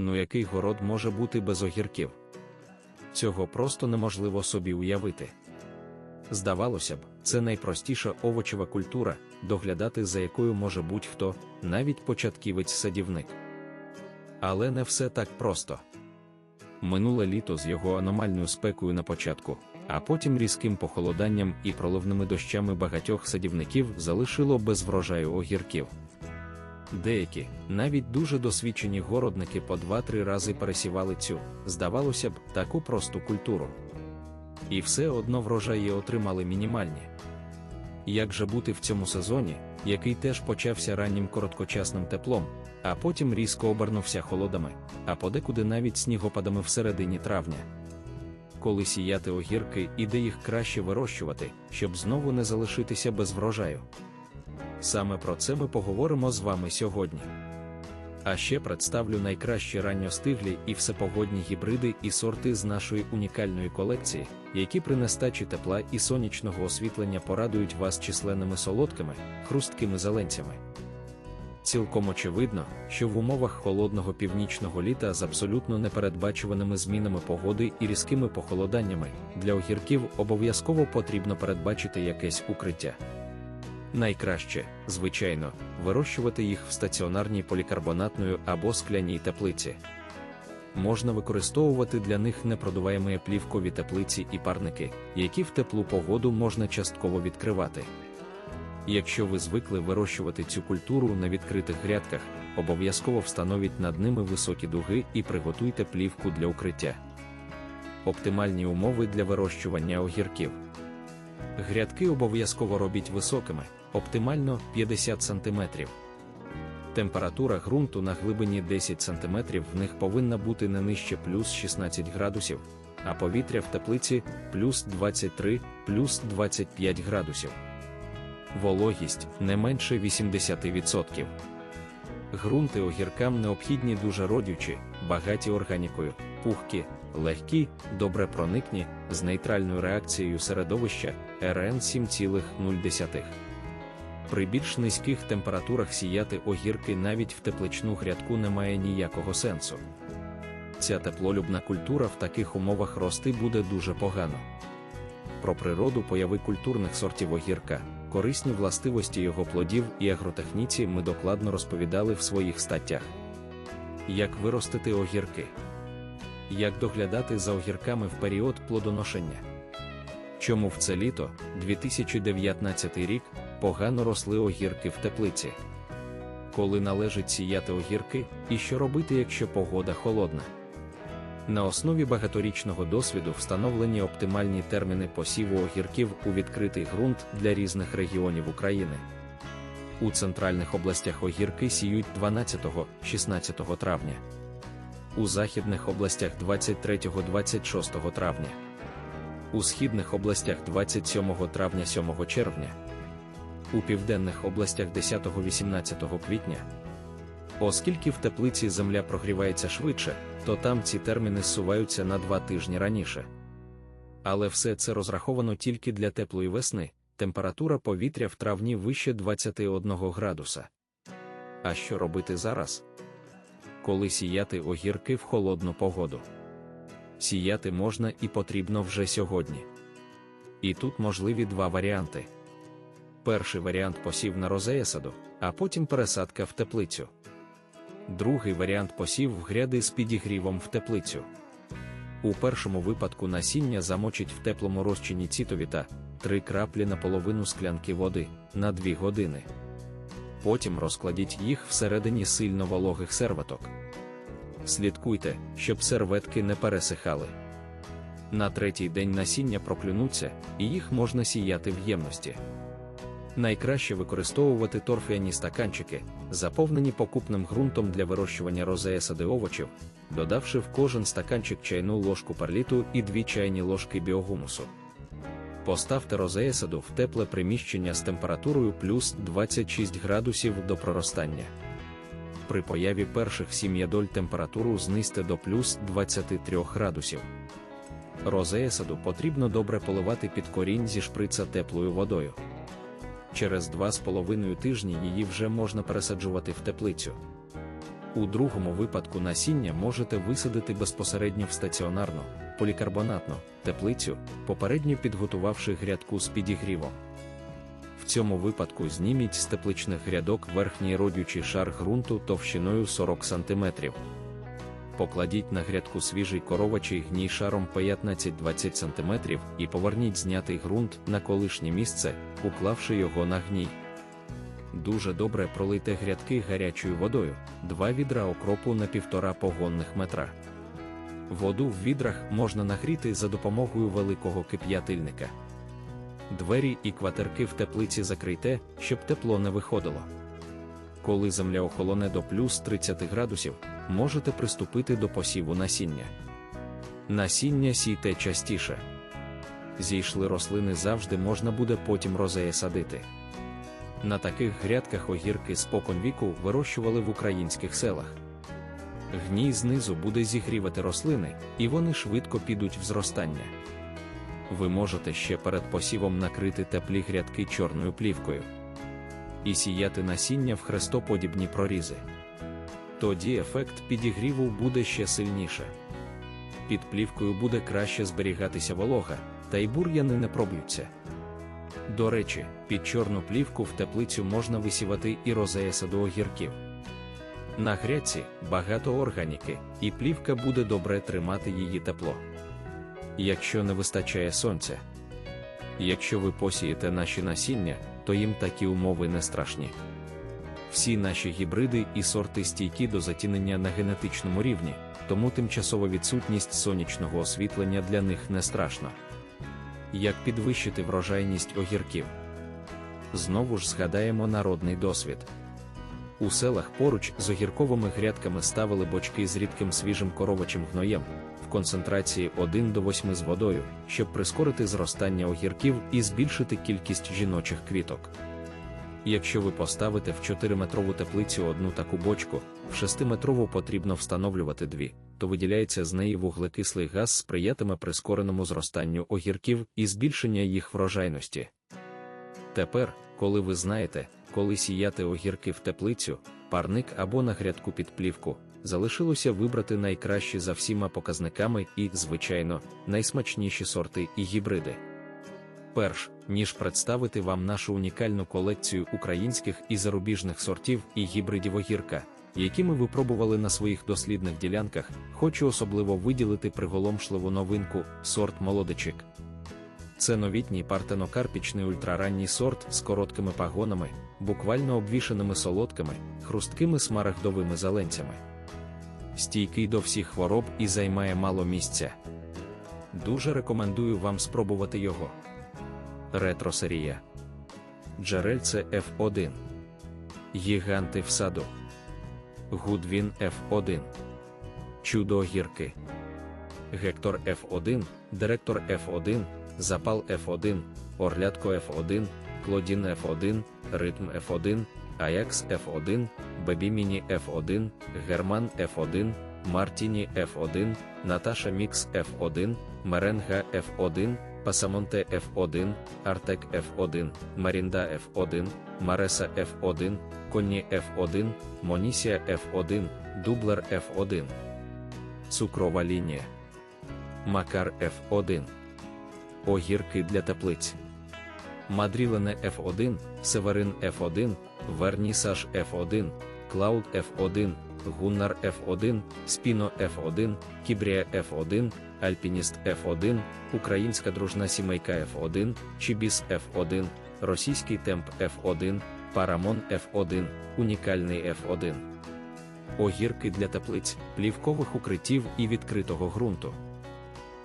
Ну який город може бути без огірків? Цього просто неможливо собі уявити. Здавалося б, це найпростіша овочева культура, доглядати за якою може будь-хто, навіть початківець-садівник. Але не все так просто. Минуле літо з його аномальною спекою на початку, а потім різким похолоданням і проливними дощами багатьох садівників залишило без врожаю огірків. Деякі, навіть дуже досвідчені городники по 2-3 рази пересівали цю, здавалося б, таку просту культуру. І все одно врожаї отримали мінімальні. Як же бути в цьому сезоні, який теж почався раннім короткочасним теплом, а потім різко обернувся холодами, а подекуди навіть снігопадами всередині травня. Коли сіяти огірки і де їх краще вирощувати, щоб знову не залишитися без врожаю. Саме про це ми поговоримо з вами сьогодні. А ще представлю найкращі ранньостиглі і всепогодні гібриди і сорти з нашої унікальної колекції, які при нестачі тепла і сонячного освітлення порадують вас численними солодкими, хрусткими зеленцями. Цілком очевидно, що в умовах холодного північного літа з абсолютно непередбачуваними змінами погоди і різкими похолоданнями для огірків обов'язково потрібно передбачити якесь укриття. Найкраще, звичайно, вирощувати їх в стаціонарній полікарбонатної або скляній теплиці. Можна використовувати для них непродуваємі плівкові теплиці і парники, які в теплу погоду можна частково відкривати. Якщо ви звикли вирощувати цю культуру на відкритих грядках, обов'язково встановіть над ними високі дуги і приготуйте плівку для укриття. Оптимальні умови для вирощування огірків. Грядки обов'язково робіть високими, оптимально 50 см. Температура ґрунту на глибині 10 см в них повинна бути не нижче плюс 16 градусів, а повітря в теплиці плюс 23 плюс 25 градусів. Вологість не менше 80%. Грунти огіркам необхідні дуже родючі, багаті органікою, пухкі, легкі, добре проникні, з нейтральною реакцією середовища РН 7,0. При більш низьких температурах сіяти огірки навіть в тепличну грядку немає ніякого сенсу. Ця теплолюбна культура в таких умовах рости буде дуже погано. Про природу появи культурних сортів огірка, корисні властивості його плодів і агротехніці ми докладно розповідали в своїх статтях. Як виростити огірки? Як доглядати за огірками в період плодоношення? Чому в це літо, 2019 рік, погано росли огірки в теплиці? Коли належить сіяти огірки, і що робити, якщо погода холодна? На основі багаторічного досвіду встановлені оптимальні терміни посіву огірків у відкритий ґрунт для різних регіонів України. У центральних областях огірки сіють 12-16 травня, у західних областях 23-26 травня, у східних областях 27 травня 7 червня, у південних областях 10-18 квітня. Оскільки в теплиці земля прогрівається швидше, то там ці терміни зсуваються на два тижні раніше. Але все це розраховано тільки для теплої весни, температура повітря в травні вище 21 градуса. А що робити зараз? Коли сіяти огірки в холодну погоду? Сіяти можна і потрібно вже сьогодні. І тут можливі два варіанти. Перший варіант посів на розеясаду, а потім пересадка в теплицю. Другий варіант посів в гряди з підігрівом в теплицю. У першому випадку насіння замочить в теплому розчині цітовіта 3 краплі на половину склянки води на 2 години. Потім розкладіть їх всередині сильно вологих серветок. Слідкуйте, щоб серветки не пересихали. На третій день насіння проклюнуться, і їх можна сіяти в ємності. Найкраще використовувати торфяні стаканчики, заповнені покупним ґрунтом для вирощування розея сади овочів, додавши в кожен стаканчик чайну ложку перліту і 2 чайні ложки біогумусу. Поставте розеясаду в тепле приміщення з температурою плюс 26 градусів до проростання. При появі перших сім'ядоль температуру знизьте до плюс 23 градусів. Розеясаду потрібно добре поливати під корінь зі шприца теплою водою. Через 2,5 тижні її вже можна пересаджувати в теплицю. У другому випадку насіння можете висадити безпосередньо в стаціонарну, полікарбонатну теплицю, попередньо підготувавши грядку з підігрівом. Цьому випадку зніміть з тепличних грядок верхній родючий шар ґрунту товщиною 40 см. Покладіть на грядку свіжий коровачий гній шаром 15-20 см і поверніть знятий ґрунт на колишнє місце, уклавши його на гній. Дуже добре пролийте грядки гарячою водою, 2 відра окропу на 1,5 погонних метра. Воду в відрах можна нагріти за допомогою великого кип'ятильника. Двері і кватерки в теплиці закрийте, щоб тепло не виходило. Коли земля охолоне до плюс 30 градусів, можете приступити до посіву насіння. Насіння сійте частіше. Зійшли рослини завжди можна буде потім розеє садити. На таких грядках огірки спокон віку вирощували в українських селах. Гній знизу буде зігрівати рослини, і вони швидко підуть в зростання. Ви можете ще перед посівом накрити теплі грядки чорною плівкою і сіяти насіння в хрестоподібні прорізи. Тоді ефект підігріву буде ще сильніше. Під плівкою буде краще зберігатися волога, та й бур'яни не проб'ються. До речі, під чорну плівку в теплицю можна висівати і розея саду огірків. На грядці багато органіки, і плівка буде добре тримати її тепло. Якщо не вистачає сонця. Якщо ви посієте наші насіння, то їм такі умови не страшні. Всі наші гібриди і сорти стійкі до затінення на генетичному рівні, тому тимчасова відсутність сонячного освітлення для них не страшна. Як підвищити врожайність огірків? Знову ж згадаємо народний досвід. У селах поруч з огірковими грядками ставили бочки з рідким свіжим коровачим гноєм концентрації 1 до 8 з водою, щоб прискорити зростання огірків і збільшити кількість жіночих квіток. Якщо ви поставите в 4-метрову теплицю одну таку бочку, в 6-метрову потрібно встановлювати дві, то виділяється з неї вуглекислий газ сприятиме прискореному зростанню огірків і збільшення їх врожайності. Тепер, коли ви знаєте, коли сіяти огірки в теплицю, парник або на грядку під плівку, залишилося вибрати найкращі за всіма показниками і, звичайно, найсмачніші сорти і гібриди. Перш ніж представити вам нашу унікальну колекцію українських і зарубіжних сортів і гібридів огірка, які ми випробували на своїх дослідних ділянках, хочу особливо виділити приголомшливу новинку сорт молодичик. Це новітній партенокарпічний ультраранній сорт з короткими пагонами, буквально обвішаними солодкими, хрусткими смарагдовими зеленцями. Стійкий до всіх хвороб і займає мало місця. Дуже рекомендую вам спробувати його. Ретро-серія. Джерельце F1. Гіганти в саду. Гудвін F1. Чудо гірки. Гектор F1, Директор F1, Запал F1, Орлятко F1, Клодін F1, Ритм F1, Аякс F1, Бебіміні F1, Герман F1, Мартіні F1, Наташа Мікс F1, Меренга F1, Пасамонте F1, Артек F1, Марінда F1, Мареса F1, Конні F1, Монісія F1, Дублер F1. Цукрова лінія. Макар F1. Огірки для теплиць. Мадрілене F1, Северин F1, Вернісаж F1, Клауд F1, Гуннар F1, Спіно F1, Кібрія F1, Альпініст F1, Українська дружна сімейка F1, Чібіс F1, Російський темп F1, Парамон F1, Унікальний F1. Огірки для теплиць, плівкових укриттів і відкритого ґрунту.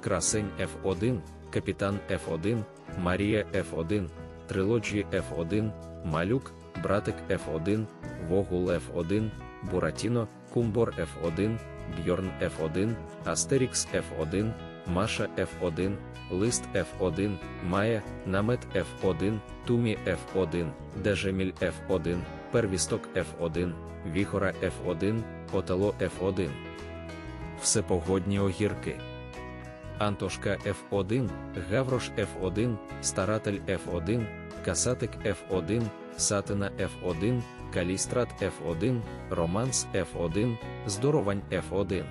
Красень F1, Капітан F1, Марія F1, Трилоджі F1, Малюк, Братик F1, Вогул F1, Буратіно, Кумбор F1, Бьорн F1, Астерікс F1, Маша F1, Лист F1, Майя, Намет F1, Тумі F1, Дежеміль F1, Первісток F1, Віхора F1, Отело F1. Всепогодні огірки. Антошка F1, Гаврош F1, Старатель F1, Касатик F1, Сатина F1, Калістрат F1, Романс F1, Здоровань F1.